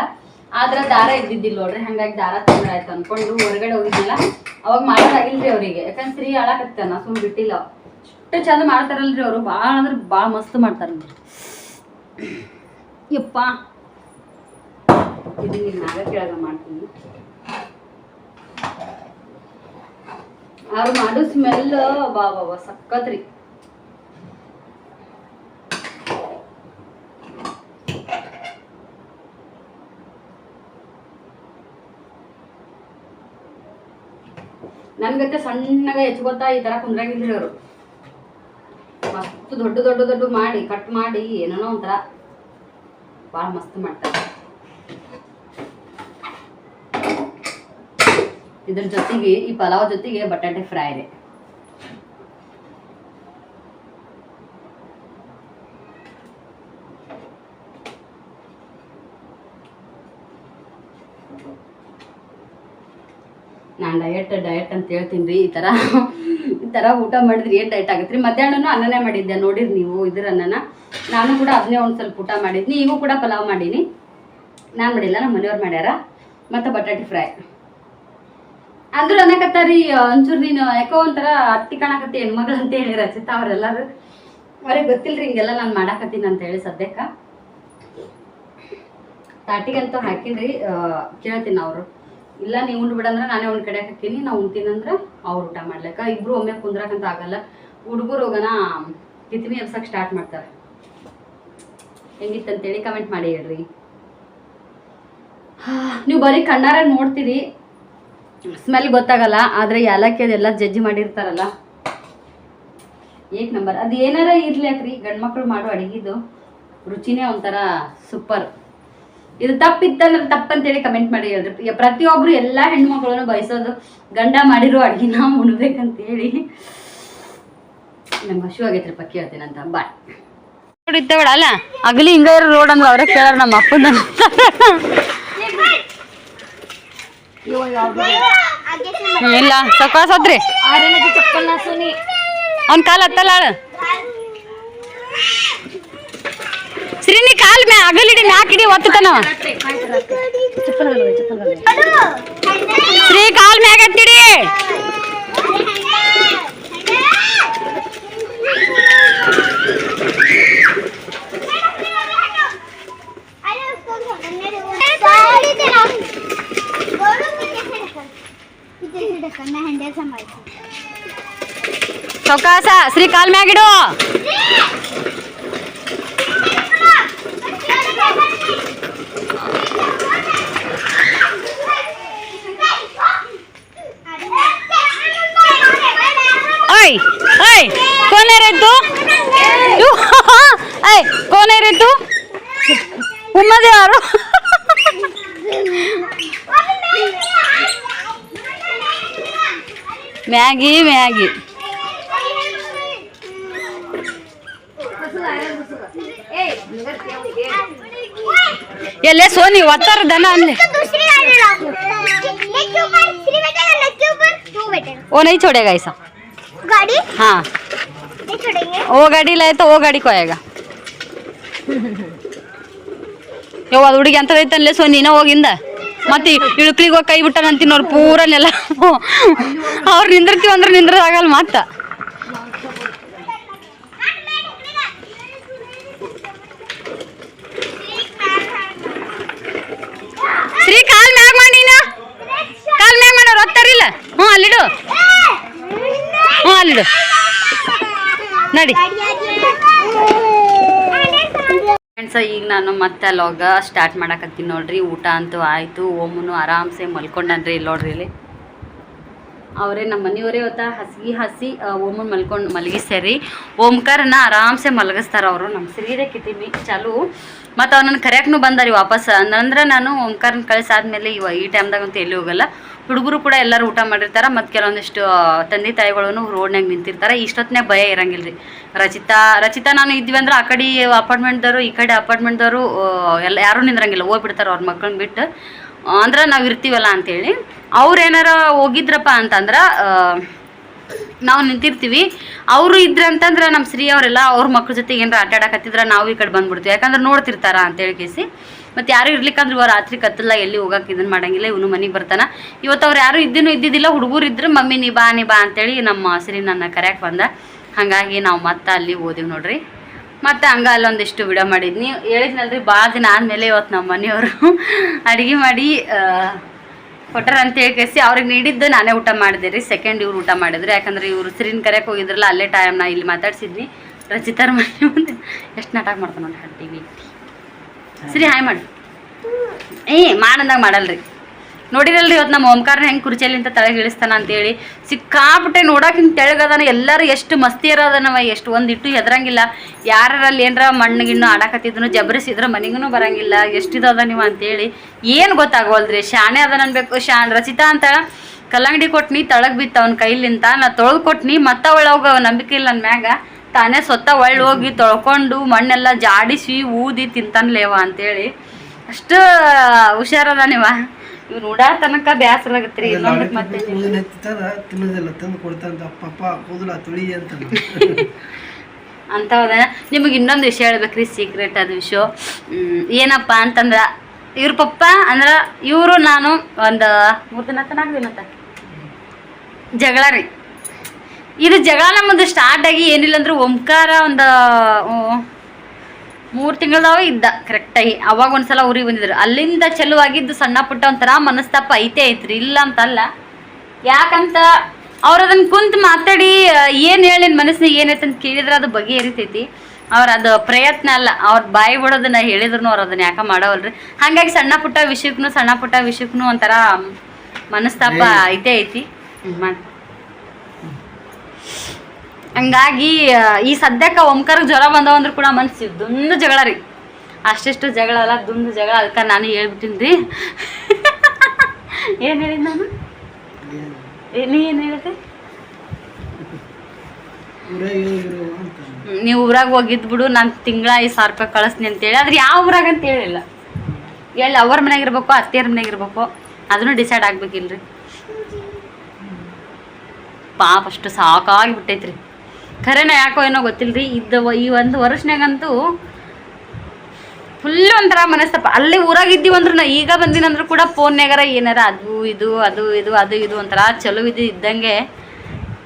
ಆದ್ರೆ ದಾರ ಇದ್ದಿದ್ದಿಲ್ಲ ನೋಡ್ರಿ, ಹಂಗಾಗಿ ದಾರ ಆಯ್ತು ಅನ್ಕೊಂಡು ಹೊರಗಡೆ ಹೋಗಿದ್ದಿಲ್ಲ ಅವಾಗ ಮಾಡೋದಾಗಿಲ್ರಿ ಅವರಿಗೆ. ಯಾಕಂದ್ರೆ ಸ್ತ್ರೀ ಅಳಕತ್ತ ನಾ ಸುಮ್ ಬಿಟ್ಟಿಲ್ಲ. ಅಷ್ಟು ಚಂದ ಮಾಡ್ತಾರಲ್ರಿ ಅವರು ಭಾಳ ಅಂದ್ರೆ ಭಾಳ ಮಸ್ತ್ ಮಾಡ್ತಾರಲ್ರಿ ಯಪ್ಪ. ಇದನ್ನ ನಾಗ ಕೆಳಗ ಮಾಡ್ತೀನಿ. ಅವ್ರು ಮಾಡೋ ಸ್ಮೆಲ್. ಬಾ ಬಾ ಸಕ್ಕತ್ರಿ. ನನ್ಗತ್ತೆ ಸಣ್ಣಗ ಹೆಚ್ಕೊತಾ ಈ ತರ ಕುಂದ್ರಂಗಿಲ್ರಿ ಅವರು ಮಸ್ತ್ ದೊಡ್ಡ ದೊಡ್ಡ ದೊಡ್ಡ ಮಾಡಿ, ಕಟ್ ಮಾಡಿ, ಏನೇನೋ ಒಂಥರ. ಭಾಳ ಮಸ್ತ್ ಮಾಡ್ತಾರೆ. ಇದ್ರ ಜೊತೆಗೆ ಈ ಪಲಾವ್ ಜೊತೆಗೆ ಬಟಾಟೆ ಫ್ರೈ ಇದೆ ನಾನು ಡಯಟ್ ಡಯಟ್ ಅಂತ ಹೇಳ್ತೀನಿ ರೀ, ಈ ಥರ ಈ ತರ ಊಟ ಮಾಡಿದ್ರೆ ಏನು ಡಯಟ್ ಆಗತ್ತೆ ರೀ? ಮಧ್ಯಾಹ್ನನೂ ಅನ್ನನೇ ಮಾಡಿದ್ದೆ, ನೋಡಿರಿ ನೀವು ಇದ್ರ ಅನ್ನನ. ನಾನು ಕೂಡ ಅದನ್ನೇ ಒಂದು ಸ್ವಲ್ಪ ಊಟ ಮಾಡಿದ್ನಿ ಈಗೂ ಕೂಡ ಪಲಾವ್ ಮಾಡೀನಿ. ನಾನು ಮಾಡಿಲ್ಲ ನಮ್ಮ ಮನೆಯವ್ರು ಮಾಡ್ಯಾರ. ಮತ್ತೆ ಬಟಾಟೆ ಫ್ರೈ ಅಂದ್ರು ಅನ್ನಕತ್ತಾರಿ ಒಂಚೂರು ನೀನು ಯಾಕೋ ಒಂಥರ ಅತ್ತಿ ಕಾಣಕತ್ತಿ ಹೆಣ್ಮಗಳು ಅಂತ ಹೇಳಿ ರಚಿತಾ ಅವ್ರೆಲ್ಲಾರು. ಅವ್ರಿಗೆ ಗೊತ್ತಿಲ್ರಿ ಹಿಂಗೆಲ್ಲ ನಾನು ಮಾಡಾಕತ್ತೀನಿ ಅಂತ ಹೇಳಿ ಸದ್ಯಕ್ಕೆ. ತಾಟಿಗಂತೂ ಹಾಕಿನ್ರಿ ಕೇಳ್ತೀನಿ ಅವರು. ಇಲ್ಲ ನೀವು ಉಂಡು ಬಿಡಂದ್ರೆ ನಾನೇ ಒಂದು ಕಡೆ ಹಾಕೀನಿ ನಾವು ಉಣ್ತೀನಂದ್ರೆ ಅವ್ರು ಊಟ ಮಾಡ್ಲಿಕ್ಕ. ಇಬ್ರು ಒಮ್ಮೆ ಕುಂದ್ರಕಂತ ಆಗಲ್ಲ. ಹುಡುಗರು ಹೋಗನ ಕಿತ್ಮಿ ಎಬ್ಸಕ್ಕೆ ಸ್ಟಾರ್ಟ್ ಮಾಡ್ತಾರೆ. ಹೆಂಗಿತ್ತಂತೇಳಿ ಕಮೆಂಟ್ ಮಾಡಿ ಹೇಳ್ರಿ. ನೀವು ಬರೀ ಕಣ್ಣಾರ ನೋಡ್ತೀರಿ. ಸ್ಮೆಲ್ ಗೊತ್ತಾಗಲ್ಲ, ಆದರೆ ಏಲಕ್ಕಿ ಅದೆಲ್ಲ ಜಜ್ಜಿ ಮಾಡಿರ್ತಾರಲ್ಲ. ಏಕ್ ನಂಬರ್. ಅದು ಏನಾರ ಇರ್ಲಿ ಅಕ್ರಿ, ಗಂಡು ಮಕ್ಳು ಮಾಡೋ ಅಡುಗೆದು, ರುಚಿನೇ ಒಂಥರ ಸೂಪರ್ ಇದು ತಪ್ಪಿತ್ತಂದ್ರೆ ತಪ್ಪಂತೇಳಿ ಕಮೆಂಟ್ ಮಾಡಿ ಹೇಳ್ರಿ. ಪ್ರತಿಯೊಬ್ಬರು ಎಲ್ಲ ಹೆಣ್ಮಕ್ಳನ್ನು ಬಯಸೋದು, ಗಂಡ ಮಾಡಿರೋ ಅಡುಗೆನ ಉಣ್ಬೇಕಂತೇಳಿ. ನಮ್ಗೆ ಹಶು ಆಗೈತ್ರಿ ಪಕ್ಕಿ ಅಂತ ಬಾಯ್ ನೋಡಿತ್ತೇವಳ ಅಲ್ಲ ಅಗಲಿ ಹಿಂಗ ರೋಡ್ ಅಂದ್ರೆ ಅವ್ರೇ ಕೇಳಾರ ನಮ್ಮ ಅಪ್ಪನ ಇಲ್ಲ ಸಕ್ವಾಸದ್ರಿ ಅವ್ನ ಕಾಲ ಹತ್ತಲ್ಲ ಶ್ರೀನಿ, ಕಾಲ್ ಮ್ಯಾ ಅಗಲಿಡಿ ಮ್ಯಾಕಿಡಿ ಒತ್ತತನವ ಶ್ರೀ, ಕಾಲ್ ಮ್ಯಾಗ ಎತ್ತಿಡಿ. ಸೊಕಾಸ ಶ್ರೀಕಾಲ್ ಮ್ಯಾಗಿಡು ಓಯ್ ಓಯ್ ಕೋನೇ ರೆದ್ದು ಏಯ್ ಕೋನೇ ರೆದ್ದು ಉಮ್ಮದ ಯಾರು ಮ್ಯಾಗಿ ಮ್ಯಾಗಿ ಎಲ್ಲೇ ಸೋನಿ ಒತ್ತಾರ ದನ ಅನ್ಲಿ दूसरी गाड़ी लाओ लेग के ऊपर श्री बैठेगा लेग के ऊपर तू बैठेगा ओ नहीं छोड़ेगा ऐसा गाड़ी हाँ नहीं छोड़ेंगे वो गाड़ी लाए तो वो गाड़ी को आएगा ಯವ್ವ ಅದು ಹುಡುಗಿ ಅಂತದೈತಲ್ಲೇ ಸೊ ನೀನ ಹೋಗಿಂದ ಮತ್ತೆ ಇಳುಕ್ಲಿಗೆ ಹೋಗಿ ಕೈ ಪೂರ ನೆಲ. ಅವ್ರು ನಿಂದಿರ್ತೀವಿ ಅಂದ್ರೆ ನಿಂದ್ರದಾಗಲ್ಲ ಮತ್ತ ಶ್ರೀ ಕಾಲ್ ಮ್ಯಾಗ ಮಾಡಿನ ಕಾಲ್ ಮ್ಯಾಗ ಮಾಡೋರು ಹೋಗ್ತಾರಿಲ್ಲ ಹ್ಞೂ, ಅಲ್ಲಿಡು. ಹ್ಞೂ, ಅಲ್ಲಿಡು. ನಡಿ. ಫ್ರೆಂಡ್ಸ್ ಈಗ ನಾನು ಮತ್ತೆ ಲಾಗ ಸ್ಟಾರ್ಟ್ ಮಾಡಕತ್ತೀನಿ ನೋಡ್ರಿ. ಊಟ ಅಂತೂ ಆಯಿತು. ಓಮನು ಆರಾಮ್ಸೆ ಮಲ್ಕೊಂಡನ್ರಿ ಇಲ್ಲಿ ನೋಡ್ರಿ ಇಲ್ಲಿ. ಅವರೇ ನಮ್ಮ ಮನೆಯವರೇ ಇವತ್ತ ಹಸಿ ಹಸಿ ಓಮನ್ ಮಲ್ಕೊಂಡು ಮಲಗಿಸ್ಯಾರಿ ಓಂಕಾರನ ಆರಾಮ್ಸೆ ಮಲಗಿಸ್ತಾರ ಅವರು. ನಮ್ಮ ಸೀರೆ ಕಿತ್ತೀನಿ ಚಾಲು. ಮತ್ತು ಅವ್ನನ್ನು ಕರೆಯಕ್ಕೂ ಬಂದಾರಿ ವಾಪಸ್. ಅಂದ್ರೆ ನಾನು ಓಂಕಾರನ ಕಳಿಸಾದ್ಮೇಲೆ ಇವ ಈ ಟೈಮ್ದಾಗಂತೂ ಎಲ್ಲಿ ಹೋಗಲ್ಲ. ಹುಡುಗರು ಕೂಡ ಎಲ್ಲರೂ ಊಟ ಮಾಡಿರ್ತಾರೆ, ಮತ್ತು ಕೆಲವೊಂದಿಷ್ಟು ತಂದೆ ತಾಯಿಗಳೂ ರೋಡ್ನಾಗ ನಿಂತಿರ್ತಾರೆ. ಇಷ್ಟೊತ್ತಿನಾಗ ಭಯ ಇರಂಗಿಲ್ಲ ರೀ ರಚಿತಾ ರಚಿತಾ ನಾನು ಇದ್ವಿ ಅಂದ್ರೆ ಆ ಕಡೆ ಅಪಾರ್ಟ್ಮೆಂಟ್ದವರು, ಈ ಕಡೆ ಅಪಾರ್ಟ್ಮೆಂಟ್ದವರು ಎಲ್ಲ ಯಾರೂ ನಿಂದ್ರಂಗಿಲ್ಲ. ಹೋಗ್ಬಿಡ್ತಾರೆ ಅವ್ರ ಮಕ್ಕಳನ್ನ ಬಿಟ್ಟು. ಅಂದ್ರೆ ನಾವು ಇರ್ತೀವಲ್ಲ ಅಂತೇಳಿ. ಅವ್ರು ಏನಾರ ಹೋಗಿದ್ರಪ್ಪ ಅಂತಂದ್ರೆ ನಾವು ನಿಂತಿರ್ತೀವಿ. ಅವರು ಇದ್ರೆ ಅಂತಂದ್ರೆ ನಮ್ಮ ಶ್ರೀ ಅವರೆಲ್ಲ ಅವ್ರ ಮಕ್ಳ ಜೊತೆಗೆ ಏನಾರ ಆಟಾಡಕತ್ತಿದ್ರೆ ನಾವು ಈ ಕಡೆ ಬಂದ್ಬಿಡ್ತೀವಿ. ಯಾಕಂದ್ರೆ ನೋಡ್ತಿರ್ತಾರ ಅಂತೇಳಿ ಕೇಸಿ. ಮತ್ತು ಯಾರು ಇರ್ಲಿಕ್ಕಂದ್ರೆ ಇವ ರಾತ್ರಿ ಕತ್ತಲ್ಲ, ಎಲ್ಲಿ ಹೋಗಕ್ಕೆ ಇದನ್ನು ಮಾಡಂಗಿಲ್ಲ, ಇವನು ಮನೆಗೆ ಬರ್ತಾನ. ಇವತ್ತು ಅವ್ರು ಯಾರು ಇದ್ದೀನೂ ಇದ್ದಿದ್ದಿಲ್ಲ, ಹುಡುಗರು ಇದ್ರೆ, ಮಮ್ಮಿ, ನೀ ಬಾ ನೀ ಬಾ ಅಂತೇಳಿ ನಮ್ಮ ಶ್ರೀ ನನ್ನ ಕರ್ಯಾಕ್ ಬಂದ. ಹಾಗಾಗಿ ನಾವು ಮತ್ತೆ ಅಲ್ಲಿ ಓದಿವಿ ನೋಡ್ರಿ. ಮತ್ತೆ ಹಂಗ ಅಲ್ಲೊಂದಿಷ್ಟು ವಿಡಿಯೋ ಮಾಡಿದ್ನಿ ಹೇಳಿದ್ನಲ್ರಿ ಭಾಳ ದಿನ ಆದಮೇಲೆ ಇವತ್ತು ನಮ್ಮ ಮನೆಯವರು ಅಡುಗೆ ಮಾಡಿ ಕೊಟ್ಟಾರ ಅಂತ ಹೇಳಿ ಅವ್ರಿಗೆ ನೀಡಿದ್ದು ನಾನೇ ಊಟ ಮಾಡಿದೆ ರೀ. ಸೆಕೆಂಡ್ ಇವ್ರು ಊಟ ಮಾಡಿದ್ರು. ಯಾಕಂದ್ರೆ ಇವರು ಸಿರಿನ ಕರೆಯಕ್ಕೆ ಹೋಗಿದ್ರಲ್ಲ, ಅಲ್ಲೇ ಟೈಮ್ ನಾ ಇಲ್ಲಿ ಮಾತಾಡ್ಸಿದ್ವಿ ರಚಿತಾರ ಮನೆ ಮುಂದೆ. ಎಷ್ಟು ನಾಟಕ ಮಾಡ್ತಾನೆ ನೋಡಿ ವಿ ಸರಿ, ಹಾಯ್ ಮಾಡಿ. ಏ, ಮಾಡಂದಾಗ ಮಾಡಲ್ರಿ. ನೋಡಿರಲ್ರಿ ಇವತ್ತು ನಮ್ಮ ಓಂಕಾರನ ಹೆಂಗೆ ಕುರ್ಚಿಯಲ್ಲಿಂತ ತಳಗೆ ಇಳಿಸ್ತಾನ ಅಂತೇಳಿ. ಸಿಕ್ಕಾಪಟ್ಟೆ ನೋಡಕ್ಕೆ ಹಿಂಗೆ ತೆಳಗದಾನ, ಎಲ್ಲರೂ ಎಷ್ಟು ಮಸ್ತಿ ಇರೋದನವ ಎಷ್ಟು ಒಂದಿಟ್ಟು ಹೆದರಂಗಿಲ್ಲ. ಯಾರಲ್ಲಿ ಏನರ ಮಣ್ಣು ಗಿಣ್ಣು ಆಡಕತ್ತಿದ್ನು ಜಬರಿಸಿದ್ರೆ ಮನೆಗೂ ಬರಂಗಿಲ್ಲ. ಎಷ್ಟಿದದ ನೀವು ಅಂತೇಳಿ. ಏನು ಗೊತ್ತಾಗವಲ್ದ್ರಿ ಶಾಣೆ ಅದನ ಅನ್ಬೇಕು. ಶಾ ರಚಿತಾ ಅಂತ ಕಲ್ಲಂಗಡಿ ಕೊಟ್ನಿ, ತಳಗೆ ಬಿತ್ತ ಅವ್ನ ಕೈಲಿಂತ. ನಾ ತೊಳೆದು ಕೊಟ್ನಿ ಮತ್ತ ಒಳಗೆ ನಂಬಿಕೆ ಇಲ್ಲ ನನ್ನ ಮ್ಯಾಗ. ತಾನೇ ಸ್ವತ್ತ ಒಳ್ಳೆ ಹೋಗಿ ತೊಳ್ಕೊಂಡು ಮಣ್ಣೆಲ್ಲ ಜಾಡಿಸಿ ಊದಿ ತಿಂತಾನ್ಲೇವ ಅಂತೇಳಿ. ಅಷ್ಟು ಹುಷಾರಲ್ಲ ನೀವ? ಇವ್ರು ನೋಡಾ ತನಕ ಬ್ಯಾಸರ ಆಗತ್ರಿ ಇನ್ನೊಂದಕ್ಕೆ ಮತ್ತೆ ಕೂದಲು ತಿನ್ನೋದಿಲ್ಲ ತಂದು ಕೊಡ್ತಾನ ಪಪ್ಪ ಕೂದಲ ತುಳಿ ಅಂತ ಅಂತವದ ನಿಮಗೆ ಇನ್ನೊಂದು ವಿಷಯ ಹೇಳ್ಬೇಕ್ರಿ ಸೀಕ್ರೆಟ್ ಅದು ವಿಷಯ. ಏನಪ್ಪ ಅಂತಂದ್ರ ಇವ್ರ ಪಪ್ಪ ಅಂದ್ರ ಇವರು ನಾನು ಒಂದು ಮೂರು ದಿನ ತನಕ ದಿನ ಜಗಳ ರೀ. ಇದು ಜಗಳ ನಮ್ಮದು ಸ್ಟಾರ್ಟ್ ಆಗಿ ಏನಿಲ್ಲ ಅಂದ್ರೆ ಓಂಕಾರ ಒಂದು ಮೂರು ತಿಂಗಳದಾವ ಇದ್ದ ಕರೆಕ್ಟಾಗಿ ಅವಾಗ ಒಂದ್ಸಲ ಊರಿಗೆ ಬಂದಿದ್ರು. ಅಲ್ಲಿಂದ ಚಲುವಾಗಿದ್ದು ಸಣ್ಣ ಪುಟ್ಟ ಒಂಥರ ಮನಸ್ತಾಪ ಐತೆ ಐತ್ರಿ. ಇಲ್ಲ ಅಂತಲ್ಲ. ಯಾಕಂತ ಅವ್ರು ಅದನ್ನ ಕುಂತು ಮಾತಾಡಿ ಏನು ಹೇಳಿ ಮನಸ್ಸಿನಾಗ ಏನೈತೆ ಅಂತ ಕೇಳಿದ್ರೆ ಅದು ಬಗೆಹರಿತೈತಿ ಅವ್ರ ಅದು ಪ್ರಯತ್ನ ಅಲ್ಲ. ಅವ್ರ ಬಾಯಿ ಬಿಡೋದನ್ನ ಹೇಳಿದ್ರು ಅವ್ರು ಅದನ್ನ ಯಾಕೆ ಮಾಡವಲ್ರಿ. ಹಾಗಾಗಿ ಸಣ್ಣ ಪುಟ್ಟ ವಿಷಯಕ್ಕೂ ಸಣ್ಣ ಪುಟ್ಟ ವಿಷಯಕ್ಕೂ ಒಂಥರ ಮನಸ್ತಾಪ ಐತೆ ಐತಿ. ಮಾಡ್ ಹಂಗಾಗಿ ಈ ಸದ್ಯಕ್ಕೆ ಓಂಕಾರಕ್ಕೆ ಜ್ವರ ಬಂದವ ಅಂದ್ರೂ ಕೂಡ ಮನಸ್ಸು ದುಂದು ಜಗಳ ರೀ. ಅಷ್ಟಿಷ್ಟು ಜಗಳ ಅಲ್ಲ ದುಂದು ಜಗಳ ಅದಕ್ಕೆ ನಾನು ಹೇಳ್ಬಿಟ್ಟಿನಿ ರೀ. ಏನು ಹೇಳಿದ್ ನಾನು? ನೀ ಏನು ಹೇಳಿದೆ? ನೀವು ಊರಾಗ ಹೋಗಿದ್ ಬಿಡು ನಾನು ತಿಂಗಳ ಐದು ಸಾವಿರ ರೂಪಾಯಿ ಕಳಿಸ್ತೀನಿ ಅಂತೇಳಿ ಆದ್ರೆ ಯಾವ ಊರಾಗ ಅಂತ ಹೇಳಿಲ್ಲ. ಎಲ್ಲಿ ಅವ್ರ ಮನ್ಯಾಗ ಇರ್ಬೇಕು ಅತ್ತೆಯರ ಮನ್ಯಾಗ ಇರ್ಬೇಕು ಅದನ್ನು ಡಿಸೈಡ್ ಆಗ್ಬೇಕಿಲ್ರಿ. ಪಾಪ ಅಷ್ಟು ಸಾಕಾಗಿ ಬಿಟ್ಟೈತ್ರಿ. ಖರೇನ ಯಾಕೋ ಏನೋ ಗೊತ್ತಿಲ್ಲರಿ ಇದ್ದ ಈ ಒಂದು ವರ್ಷನಾಗಂತೂ ಫುಲ್ ಒಂಥರ ಮನಸ್ತಪ್ಪ ಅಲ್ಲಿ ಊರಾಗ ಇದ್ದೀವಂದ್ರು ನಾ ಈಗ ಬಂದಿನಂದ್ರು ಕೂಡ ಫೋನ್ಯಾಗಾರ ಏನಾರ ಅದು ಇದು ಅದು ಇದು ಅದು ಇದು ಒಂಥರ ಚಲೋ ಇದು ಇದ್ದಂಗೆ.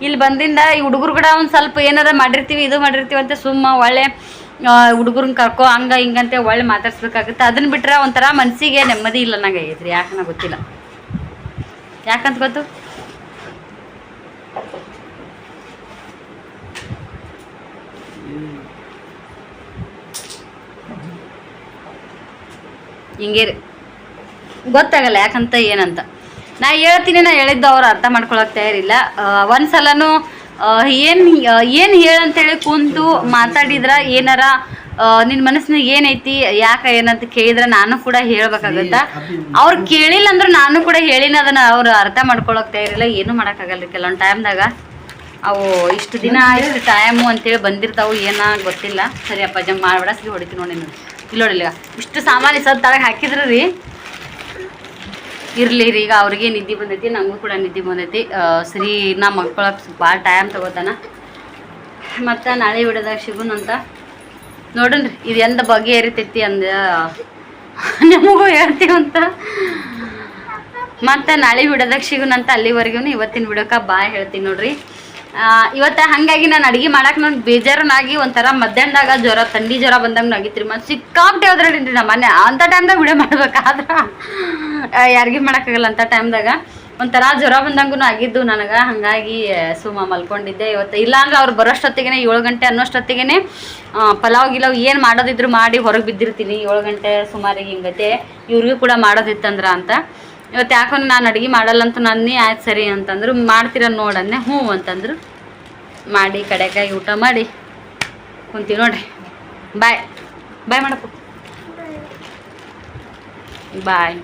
ಇಲ್ಲಿ ಬಂದಿಂದ ಈ ಹುಡುಗರು ಕೂಡ ಒಂದು ಸ್ವಲ್ಪ ಏನಾರ ಮಾಡಿರ್ತೀವಿ, ಇದು ಮಾಡಿರ್ತೀವಿ ಅಂತ ಸುಮ್ಮ ಒಳ್ಳೆ ಹುಡುಗರನ್ನ ಕರ್ಕೊ ಹಂಗ ಹಿಂಗಂತೆ ಒಳ್ಳೆ ಮಾತಾಡ್ಸ್ಬೇಕಾಗುತ್ತೆ. ಅದನ್ನ ಬಿಟ್ರೆ ಒಂಥರ ಮನಸ್ಸಿಗೆ ನೆಮ್ಮದಿ ಇಲ್ಲ ನಂಗೆ ಐತ್ರಿ ಯಾಕನ ಗೊತ್ತಿಲ್ಲ. ಯಾಕಂತ ಗೊತ್ತು? ಹಿಂಗೆ ರೀ ಗೊತ್ತಾಗಲ್ಲ ಯಾಕಂತ ಏನಂತ. ನಾ ಹೇಳ್ತೀನಿ ನಾ ಹೇಳಿದ್ದು ಅವ್ರು ಅರ್ಥ ಮಾಡ್ಕೊಳಕ್ಕೆ ತಯಾರಿಲ್ಲ. ಒಂದು ಸಲನೂ ಏನು ಏನು ಹೇಳಂತೇಳಿ ಕುಂತು ಮಾತಾಡಿದ್ರ ಏನಾರ ನಿನ್ನ ಮನಸ್ಸಿನಾಗ ಏನೈತಿ ಯಾಕೆ ಏನಂತ ಕೇಳಿದ್ರೆ ನಾನು ಕೂಡ ಹೇಳ್ಬೇಕಾಗತ್ತ. ಅವ್ರು ಕೇಳಿಲ್ಲ ಅಂದ್ರೆ ನಾನು ಕೂಡ ಹೇಳಿನ ಅದನ್ನ ಅವ್ರು ಅರ್ಥ ಮಾಡ್ಕೊಳಕ್ ತಯಾರಿಲ್ಲ. ಏನು ಮಾಡೋಕ್ಕಾಗಲ್ಲ ಕೆಲವೊಂದು ಟೈಮ್ದಾಗ ಅವು ಇಷ್ಟು ದಿನ ಇಷ್ಟು ಟೈಮು ಅಂತೇಳಿ ಬಂದಿರ್ತಾವು ಏನ ಗೊತ್ತಿಲ್ಲ. ಸರಿ ಅಪ್ಪ ಜಂಪ್ ಮಾಡ್ಬೇಡ ಸರಿ ಹೊಡಿತೀನಿ ನೋಡಿ ನೋಡಿ ಇಲ್ಲಿ ನೋಡಿಲ್ಲ. ಇಷ್ಟು ಸಾಮಾನು ಸದ್ ತಳಗೆ ಹಾಕಿದ್ರಿ ರೀ? ಇರ್ಲಿ ರೀ, ಈಗ ಅವ್ರಿಗೆ ನಿದ್ದೆ ಬಂದೈತಿ ನಮಗೂ ಕೂಡ ನಿದ್ದೆ ಬಂದೈತಿ. ಸರಿ, ನಾ ಮಕ್ಕೊಳಕ್ಕೆ ಭಾಳ ಟೈಮ್ ತಗೋತಾನ. ಮತ್ತು ನಾಳೆ ಬಿಡೋದಾಗ ಶಿಗುನಂತ ನೋಡ್ರಿ ಇದು ಎಂದ ಬಗೆ ಏರಿತೈತಿ ಅಂದ, ನಮಗೂ ಹೇಳ್ತೀವಂತ ಮತ್ತು ನಾಳೆ ಬಿಡೋದಾಗ ಸಿಗುನಂತ ಅಲ್ಲಿವರೆಗೂ ಇವತ್ತಿನ ಬಿಡೋಕೆ ಬಾಯ್ ಹೇಳ್ತೀನಿ ನೋಡ್ರಿ. ಇವತ್ತ ಹಂಗಾಗಿ ನಾನು ಅಡಿಗೆ ಮಾಡಕ್ಕೆ ನಾನು ಬೇಜಾರನಾಗಿ ಒಂಥರ ಮಧ್ಯಾಹ್ನದಾಗ ಜ್ವರ, ಥಂಡಿ ಜ್ವರ ಬಂದಂಗೆ ಆಗಿತ್ರಿ ಮತ್ತು ಸಿಕ್ಕಾಪಟ್ಟೆ ಹೋದ್ರಿ ನಮ್ಮ ಮನೆ. ಅಂಥ ಟೈಮ್ದಾಗ ವಿಡಿಯೋ ಮಾಡ್ಬೇಕಾದ್ರೆ ಯಾರಿಗೆ ಮಾಡೋಕ್ಕಾಗಲ್ಲ ಅಂಥ ಟೈಮ್ದಾಗ ಒಂಥರ ಜ್ವರ ಬಂದಂಗೂ ಆಗಿದ್ದು ನನಗೆ. ಹಾಗಾಗಿ ಸುಮ್ಮ ಮಲ್ಕೊಂಡಿದ್ದೆ ಇವತ್ತು. ಇಲ್ಲಾಂದ್ರೆ ಅವ್ರು ಬರೋಷ್ಟೊತ್ತಿಗೆ ಏಳು ಗಂಟೆ ಅನ್ನೋಷ್ಟೊತ್ತಿಗೆ ಪಲಾವ್ ಗಿಲಾವ್ ಏನು ಮಾಡೋದಿದ್ರು ಮಾಡಿ ಹೊರಗೆ ಬಿದ್ದಿರ್ತೀನಿ. ಏಳು ಗಂಟೆ ಸುಮಾರಿಗೆ ಹಿಂಗತೆ. ಇವ್ರಿಗೂ ಕೂಡ ಮಾಡೋದಿತ್ತಂದ್ರ ಅಂತ. ಇವತ್ತು ಯಾಕೋ ನಾನು ಅಡುಗೆ ಅಂತ ನನ್ನೇ ಆಯ್ತು ಸರಿ ಅಂತಂದ್ರು, ಮಾಡ್ತೀರ ನೋಡನ್ನೇ ಹ್ಞೂ ಅಂತಂದ್ರು. ಮಾಡಿ, ಕಡೆಕಾಯಿ ಊಟ ಮಾಡಿ, ಕುಂತೀವಿ ನೋಡ್ರಿ. ಬಾಯ್ ಬಾಯ್ ಮಾಡಪ್ಪ. ಬಾಯ್.